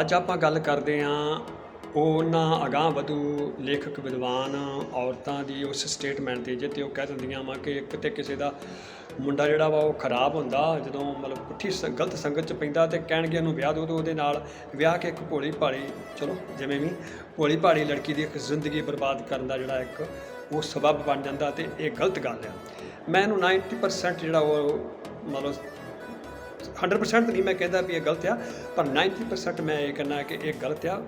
ਅੱਜ ਆਪਾਂ ਗੱਲ ਕਰਦੇ ਹਾਂ ਉਹਨਾਂ ਅਗਾਂਹ ਵਧੂ ਲੇਖਕ ਵਿਦਵਾਨ ਔਰਤਾਂ ਦੀ ਉਸ ਸਟੇਟਮੈਂਟ ਦੀ ਜਿੱਤੇ ਉਹ ਕਹਿ ਦਿੰਦੀਆਂ ਵਾ ਕਿ ਇੱਕ ਕਿਤੇ ਕਿਸੇ ਦਾ ਮੁੰਡਾ ਜਿਹੜਾ ਵਾ ਉਹ ਖਰਾਬ ਹੁੰਦਾ, ਜਦੋਂ ਮਤਲਬ ਪੁੱਠੀ ਸ- ਗਲਤ ਸੰਗਤ ਚ ਪੈਂਦਾ ਤੇ ਕਹਿਣਗੇ ਉਹਨੂੰ ਵਿਆਹ ਦਿਓ ਤੇ ਉਹਦੇ ਨਾਲ ਵਿਆਹ ਕੇ ਇੱਕ ਭੋਲੀ ਭਾਲੀ, ਚਲੋ ਜਿਵੇਂ ਵੀ, ਭੋਲੀ ਭਾਲੀ ਲੜਕੀ ਦੀ ਇੱਕ ਜ਼ਿੰਦਗੀ ਬਰਬਾਦ ਕਰਨ ਦਾ ਜਿਹੜਾ ਇੱਕ ਉਹ ਸਬਬ ਬਣ ਜਾਂਦਾ ਤੇ ਇਹ ਗਲਤ ਗੱਲ ਆ। ਮੈਂ ਇਹਨੂੰ 90% ਜਿਹੜਾ ਉਹ ਮਤਲਬ 100% ਨਹੀਂ ਮੈਂ ਕਹਿੰਦਾ ਵੀ ਇਹ ਗਲਤ ਆ, ਪਰ 90% ਮੈਂ ਇਹ ਕਹਿੰਦਾ ਕਿ ਇਹ ਗਲਤ ਆ।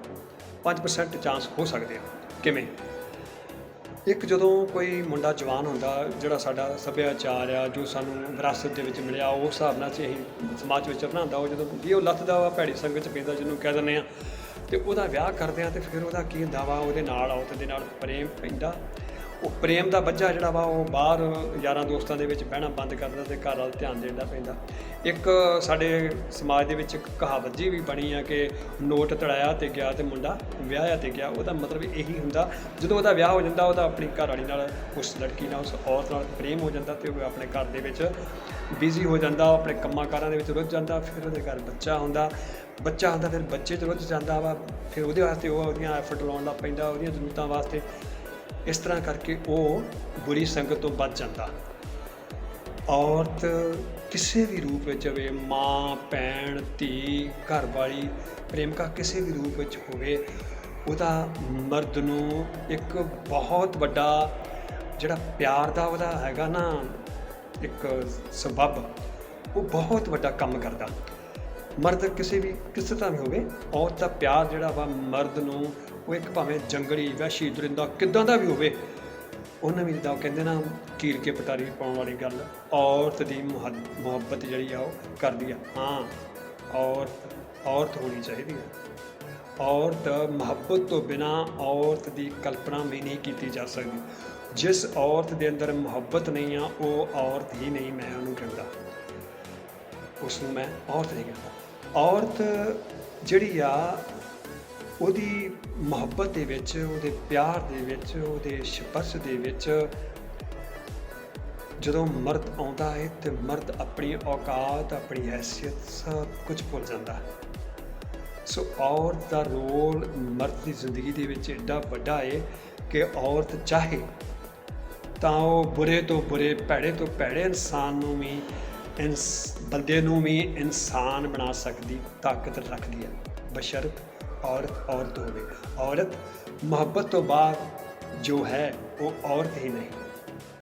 5% ਚਾਂਸ ਹੋ ਸਕਦੇ ਆ। ਕਿਵੇਂ? ਇੱਕ ਜਦੋਂ ਕੋਈ ਮੁੰਡਾ ਜਵਾਨ ਹੁੰਦਾ, ਜਿਹੜਾ ਸਾਡਾ ਸੱਭਿਆਚਾਰ ਆ, ਜੋ ਸਾਨੂੰ ਵਿਰਾਸਤ ਦੇ ਵਿੱਚ ਮਿਲਿਆ ਉਸ ਹਿਸਾਬ ਨਾਲ ਅਸੀਂ ਸਮਾਜ ਵਿੱਚ ਰਹਿੰਦਾ ਉਹ ਜਦੋਂ ਵੀ ਉਹ ਲੱਥਦਾ ਵਾ, ਭੈੜੀ ਸੰਗਤ ਚ ਪੈਂਦਾ, ਜਿਹਨੂੰ ਕਹਿ ਦਿੰਦੇ ਆ, ਤੇ ਉਹਦਾ ਵਿਆਹ ਕਰਦੇ ਆ, ਤੇ ਫਿਰ ਉਹਦਾ ਕੀ ਹੁੰਦਾ ਵਾ, ਉਹਦੇ ਨਾਲ ਔਰਤ ਦੇ ਨਾਲ ਪ੍ਰੇਮ ਪੈਂਦਾ। ਉਹ ਪ੍ਰੇਮ ਦਾ ਬੱਚਾ ਜਿਹੜਾ ਵਾ, ਉਹ ਬਾਹਰ ਯਾਰਾਂ ਦੋਸਤਾਂ ਦੇ ਵਿੱਚ ਬਹਿਣਾ ਬੰਦ ਕਰਦਾ ਦਿੰਦਾ ਤੇ ਘਰ ਵੱਲ ਧਿਆਨ ਦੇਣਾ ਪੈਂਦਾ। ਇੱਕ ਸਾਡੇ ਸਮਾਜ ਦੇ ਵਿੱਚ ਇੱਕ ਕਹਾਵਤ ਜੀ ਵੀ ਬਣੀ ਆ ਕਿ ਨੋਟ ਤੜਾਇਆ ਤੇ ਗਿਆ ਤੇ ਮੁੰਡਾ ਵਿਆਹਿਆ ਤੇ ਗਿਆ। ਉਹਦਾ ਮਤਲਬ ਇਹੀ ਹੁੰਦਾ, ਜਦੋਂ ਉਹਦਾ ਵਿਆਹ ਹੋ ਜਾਂਦਾ, ਉਹਦਾ ਆਪਣੀ ਘਰ ਵਾਲੀ ਨਾਲ ਉਸ ਲੜਕੀ ਨਾਲ, ਉਸ ਔਰਤ ਨਾਲ ਪ੍ਰੇਮ ਹੋ ਜਾਂਦਾ ਤੇ ਉਹ ਆਪਣੇ ਘਰ ਦੇ ਵਿੱਚ ਬਿਜ਼ੀ ਹੋ ਜਾਂਦਾ ਆਪਣੇ ਕੰਮਾਂ ਕਾਰਾਂ ਦੇ ਵਿੱਚ ਰੁੱਝ ਜਾਂਦਾ, ਫਿਰ ਉਹਦੇ ਘਰ ਬੱਚਾ ਹੁੰਦਾ। ਬੱਚਾ ਹੁੰਦਾ, ਫਿਰ ਬੱਚੇ 'ਚ ਰੁੱਝ ਜਾਂਦਾ ਵਾ, ਫਿਰ ਉਹਦੇ ਵਾਸਤੇ ਉਹ ਉਹਦੀਆਂ ਐਫਰਟ ਲਾਉਣ ਲੱਗ ਪੈਂਦਾ, ਉਹਦੀਆਂ ਜ਼ਰੂਰਤਾਂ ਵਾਸਤੇ। ਇਸ ਤਰ੍ਹਾਂ ਕਰਕੇ ਉਹ ਬੁਰੀ ਸੰਗਤ ਤੋਂ ਬਚ ਜਾਂਦਾ। ਔਰਤ ਕਿਸੇ ਵੀ ਰੂਪ ਵਿੱਚ ਹੋਵੇ, ਮਾਂ, ਭੈਣ, ਧੀ ਘਰ ਵਾਲੀ ਪ੍ਰੇਮਿਕਾ ਕਿਸੇ ਵੀ ਰੂਪ ਵਿੱਚ ਹੋਵੇ, ਉਹਦਾ ਮਰਦ ਨੂੰ ਇੱਕ ਬਹੁਤ ਵੱਡਾ ਜਿਹੜਾ ਪਿਆਰ ਦਾ ਉਹਦਾ ਹੈਗਾ ਨਾ ਇੱਕ ਸਬਬ, ਉਹ ਬਹੁਤ ਵੱਡਾ ਕੰਮ ਕਰਦਾ। ਮਰਦ ਕਿਸੇ ਵੀ ਕਿਸੇ ਤਰ੍ਹਾਂ ਵੀ ਹੋਵੇ, ਔਰਤ ਦਾ ਪਿਆਰ ਜਿਹੜਾ ਵਾ ਮਰਦ ਨੂੰ ਉਹ ਇੱਕ ਭਾਵੇਂ ਜੰਗਲੀ ਵਹਿਸ਼ੀ ਦਰਿੰਦਾ ਕਿੱਦਾਂ ਦਾ ਵੀ ਹੋਵੇ, ਉਹਨਾਂ ਵੀ ਜਿੱਦਾਂ ਉਹ ਕਹਿੰਦੇ ਨਾ ਕੀਰ ਕੇ ਪਟਾਰੀ ਪਾਉਣ ਵਾਲੀ ਗੱਲ, ਔਰਤ ਦੀ ਮੁਹੱਬ- ਮੁਹੱਬਤ ਜਿਹੜੀ ਆ ਉਹ ਕਰਦੀ ਆ। ਹਾਂ, ਔਰਤ ਔਰਤ ਹੋਣੀ ਚਾਹੀਦੀ ਆ। ਔਰਤ ਮੁਹੱਬਤ ਤੋਂ ਬਿਨਾ ਔਰਤ ਦੀ ਕਲਪਨਾ ਵੀ ਨਹੀਂ ਕੀਤੀ ਜਾ ਸਕਦੀ। ਜਿਸ ਔਰਤ ਦੇ ਅੰਦਰ ਮੁਹੱਬਤ ਨਹੀਂ ਆ, ਉਹ ਔਰਤ ਹੀ ਨਹੀਂ ਮੈਂ ਉਹਨੂੰ ਕਹਿੰਦਾ। ਉਸ ਨੂੰ ਮੈਂ ਔਰਤ ਨਹੀਂ ਕਹਿੰਦਾ। ਔਰਤ ਜਿਹੜੀ ਆ ਉਹਦੀ ਮੁਹੱਬਤ ਦੇ ਵਿੱਚ, ਉਹਦੇ ਪਿਆਰ ਦੇ ਵਿੱਚ, ਉਹਦੇ ਸਪਰਸ਼ ਦੇ ਵਿੱਚ ਜਦੋਂ ਮਰਦ ਆਉਂਦਾ ਹੈ ਤੇ ਮਰਦ ਆਪਣੀ ਔਕਾਤ, ਆਪਣੀ ਹੈਸੀਅਤ ਸਭ ਕੁਝ ਭੁੱਲ ਜਾਂਦਾ ਹੈ। ਸੋ ਔਰਤ ਦਾ ਰੋਲ ਮਰਦ ਦੀ ਜ਼ਿੰਦਗੀ ਦੇ ਵਿੱਚ ਏਡਾ ਵੱਡਾ ਹੈ ਕਿ ਔਰਤ ਚਾਹੇ ਤਾਂ ਉਹ ਬੁਰੇ ਤੋਂ ਬੁਰੇ, ਭੈੜੇ ਤੋਂ ਭੈੜੇ ਇਨਸਾਨ ਨੂੰ ਵੀ ਇਨਸ, ਬੰਦੇ ਨੂੰ ਵੀ ਇਨਸਾਨ ਬਣਾ ਸਕਦੀ, ਤਾਕਤ ਰੱਖਦੀ ਹੈ। ਬਸ਼ਰਤ ਔਰਤ ਔਰਤ ਹੋਵੇ। ਔਰਤ ਮੁਹੱਬਤ ਤੋਂ ਬਾਅਦ ਜੋ ਹੈ ਉਹ ਔਰਤ ਹੀ ਨਹੀਂ।